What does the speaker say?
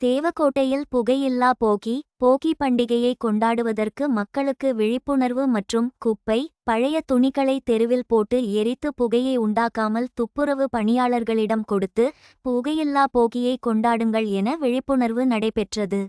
தேவக்கோட்டையில் புகையில்லா போகி போகி பண்டிகையை கொண்டாடுவதற்கு மக்களுக்கு விழிப்புணர்வு மற்றும் குப்பை பழைய துணிகளை தெருவில் போட்டு எரித்து புகையை உண்டாக்காமல் துப்புரவு பணியாளர்களிடம் கொடுத்து புகையில்லா போகியை கொண்டாடுங்கள் என விழிப்புணர்வு நடைபெற்றது.